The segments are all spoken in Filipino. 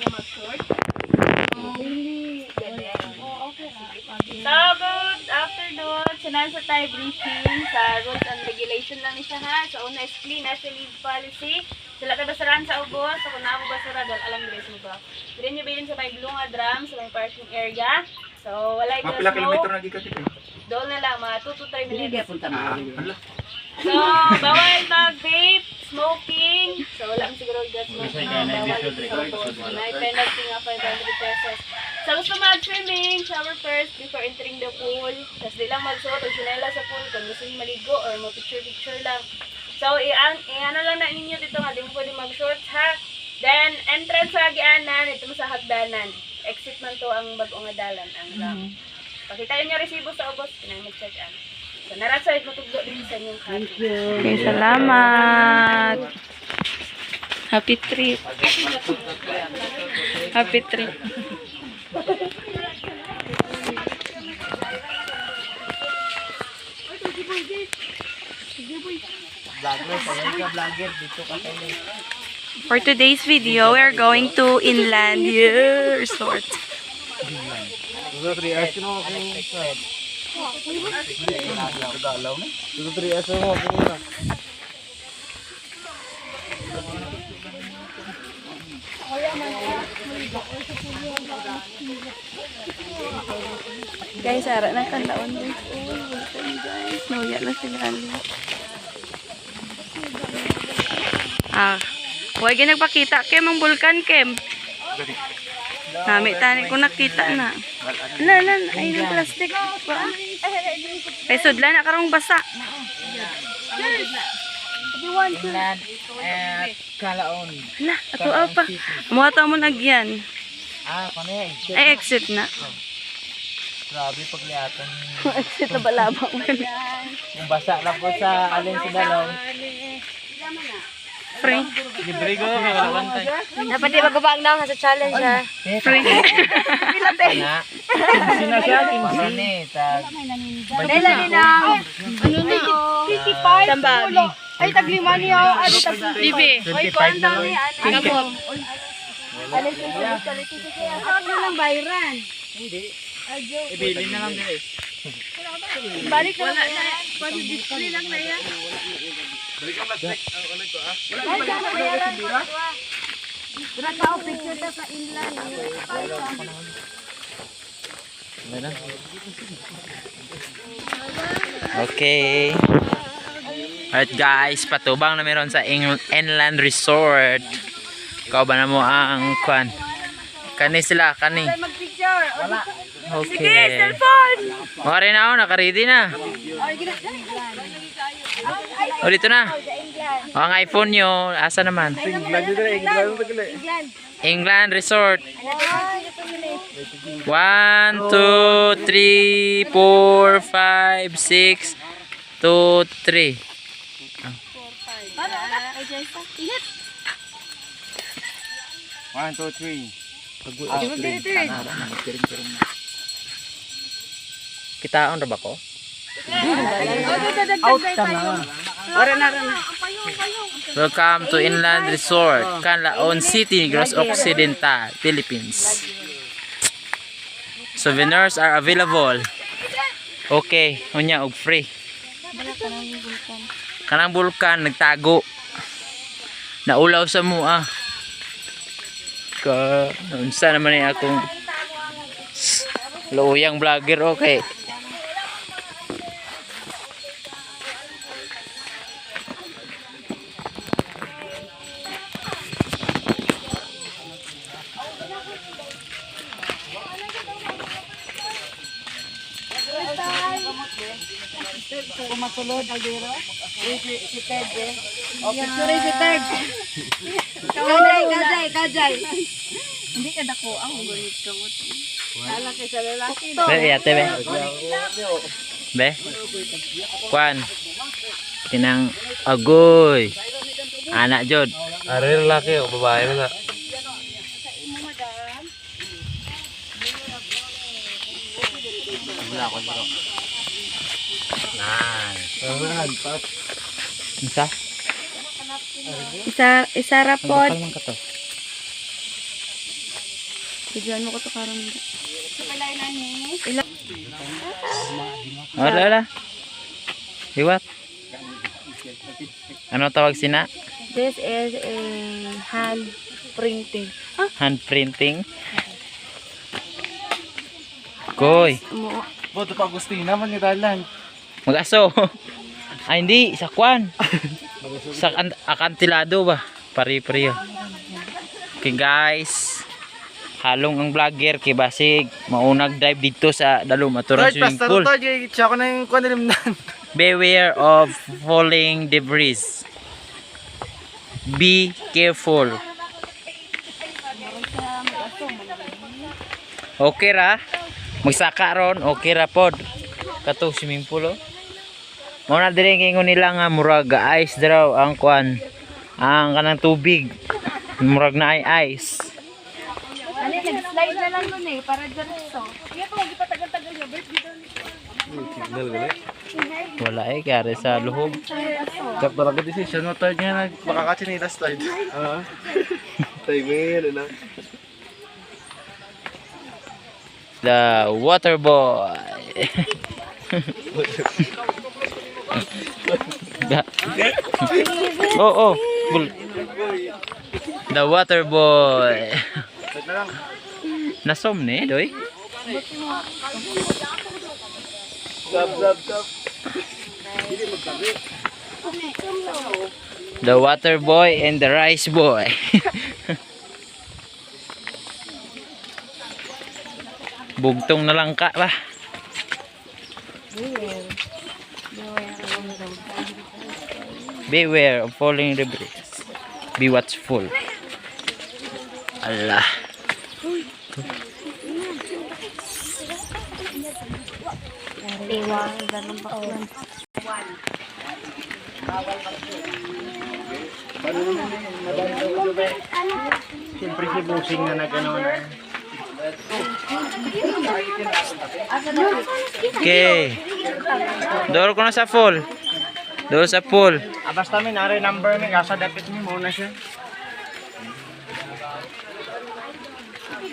niya mag-short. So, good afternoon. Sinan sa tayo briefing sa rules and regulation lang ni siya ha. So, una is clean as a leave policy. Sila ka basaran sa ubos. So, kung naamo basura, dahil alam nila mo ba. Pwede nyo bilhin sa may blue nga drum sa may parking area. So, wala Mga yung pila kilometro na gikat ito. Doon na lang, mga 2 to 3 minutes. Ah, hala. So, bawal mag-vape, smoking. So, wala siguro gas smoke. No, bawal ito. May penalty nga 500 pesos. So, gusto mag-swimming, shower first before entering the pool. Tapos di lang magsuot o sinela sa pool kung gusto niyo maligo or mag-picture-picture lang. So, i-an i-ano lang na ninyo dito nga, di mo pwede mag-shorts ha. Then, entrance sa agianan, ito mo sa hagdanan. Exit man to ang bagong adalan, ang ramp. Pakita niyo resibo sa ubos, pinay mag-check an. So, narasay ko tugdo din sa inyong copy. Okay, salamat. Happy trip. Happy trip. For today's video, we are going to Inland Resort. Guys, ara na kanlaon welcome guys. Nauya na sila. ali. Ah, huwag yung nagpakita. Kem, ang bulkan, Kem. Nami, tani ko nakita na. Ala, ala, ay, ng plastic. Pa. Ay, sudla na karong basa. Inland at Kalaon. Ala, ato pa. Mga tao mo nagyan. Ah, kano yan? Ay, exit na. Grabe pagliatan. exit na balabang. Yung basa lang po sa alin sa dalaw. Free. Libre ko, may kalabantay. Dapat di magubang daw sa challenge ha. Free. Na. Sina siya, Ano ni, tag. Nila ni na. Ano na? 55. Sambag. Ay taglima niyo. Ano taglima? Bibi. Ay kuan daw ni ano. Ano Ano lang bayran? Ibili na lang din Balik na lang. Pwede display lang na yan. Wala tao picture ta sa inland. Okay. Alright guys, patubang na meron sa Inland Resort. Ikaw ba na mo ang kwan? Kani sila, kani. Mag-picture. Okay. Mga rin ako, nakaready na. O, dito na. O, ang iPhone nyo, asa naman? England Resort. 1, 2, 3, 4, 5, 6, 2, 3. One, two, three. Kitaon ra ba ko? Out ka na. Welcome to Inland Resort, Canlaon City, Negros Occidental, Philippines. Souvenirs are available. Okay, unya og free. Kanang bulkan nagtago. Naulaw sa mua. Ka, unsa naman ni akong luyang vlogger okay. Sorry si Ted. Kajay, kajay, kajay. Hindi ka dako ang gulit ka mo. Lalaki sa lalaki. Be, yate be. Be. Kwan. Tinang agoy. Anak jod. Are lalaki o babae na. Isa? Isa, isa Ang rapod. bakal man ka to. Bigyan mo ko to karong. Palay na ni. Wala la. Liwat. Ano tawag sina? This is a hand printing. Ah, Hand printing. Koy. Boto pa Agustina man yung dalan. mag-aso. Ay hindi, sa kwan. sa kan- akantilado ba? Pari-pari. Okay guys. Halong ang vlogger kay Basig. Maunag dive dito sa Dalom Aturan Swimming Pool. to, jay siya ko na yung kwan nilimdan. Beware of falling debris. Be careful. Okay ra? Magsaka ron, okay ra pod. Kato swimming pool oh. Mo na diri kay nila nga murag ice draw ang kwan. Ang kanang tubig. Murag na ay ice. Ano, nag-slide na lang nun eh, para diretso. Kaya po, magpatagal-tagal yung birthday doon. Wala eh kaya sa luhog. Kap talaga decision mo third nga nag makakatsinilas slide. Ah. Timing ano na. The water boy. Oh, oh. Bul- The water boy. Nasom ni, doy. The water boy and the rice boy. Bugtong na lang ka ba? Beware of falling debris. Be watchful. Allah. Siyempre si Busing na nagano na. Okay. Door ko na sa full. Door sa full. Ah, basta may nare number may kasa dapat mo muna siya.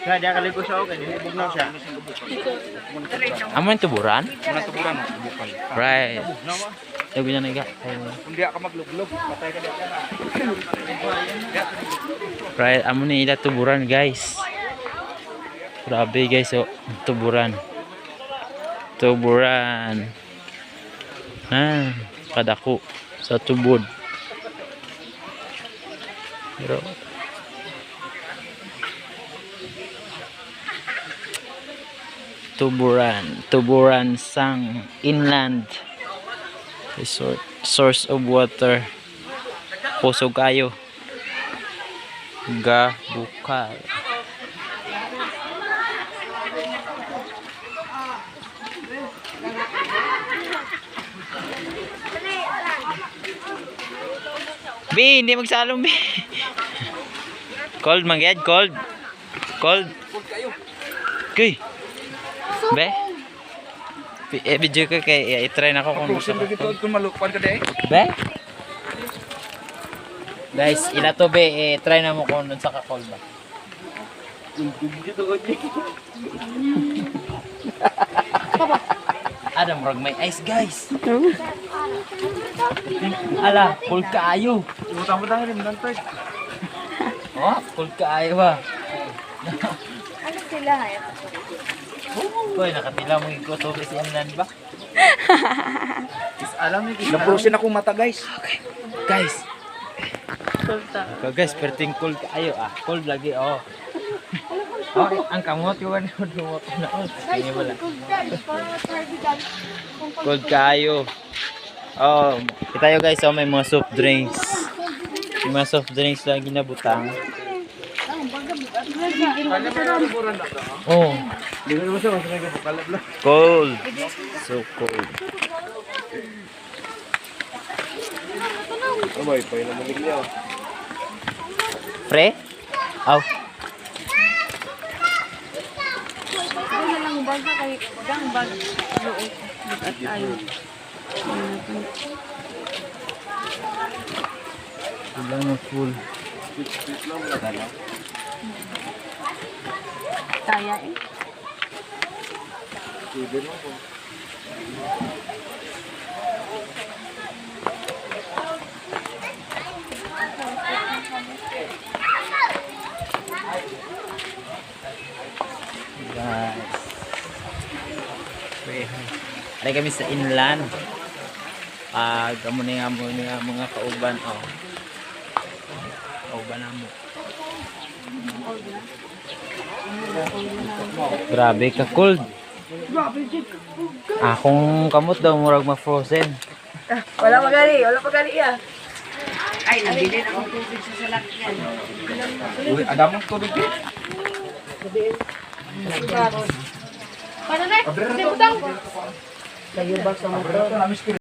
Kaya dia siya okay, hindi siya. Amo yung tuburan? Natukuran mo, bukal. Right. Sabi niya na iga. Kung di ka magluglog, patay ka diyan. Right, amo ni ila tuburan guys. Grabe guys, oh. Tuburan. Tuburan. Ah, kadako sa tubod. Pero Tuburan, Tuburan sang inland resort source of water Puso kayo Gabukal B, hindi magsalong B. cold man gad, cold. Cold. Kuy. Be. Eh, video ko kay i-try na ko kung gusto ko. kung malukpan ka di. Be? Guys, ila to be, eh, try na mo kung nun sa ka-call ba. Adam, rag may ice guys. Ala, cool kaayo. Utang mo dahil mo nang third. Oh, cool kaayo ba. Ano sila ngayon? Hoy, nakatila mo yung kutubi si Amnan ba? Is alam ni Napusin ako mata guys. Guys. So guys, perting cool kaayo ah. Cold lagi oh. Oh, ang kamot yung ano dumot na oh. Kanya wala. Cold kayo. Oh, kita yo guys, oh, may mga soft drinks. May mga soft drinks lagi na. Oh, cold. So cold. Amay, pa yun naman. Pre? Aw. Lang bag na kay gang bag. Loob. At ayo. Ilang na full. Kaya eh. Guys. Ari kami sa inland. Pag amo mo ni nga mga kauban oh. Kauban na mo. Grabe ka cold. Akong kamot daw murag ma-frozen. Wala magali, wala magali ya. Ay, nabili na akong tubig sa salakyan. Uy, adam mo tubig din. Paano na? Hindi mo daw. Kayo ba sa motor?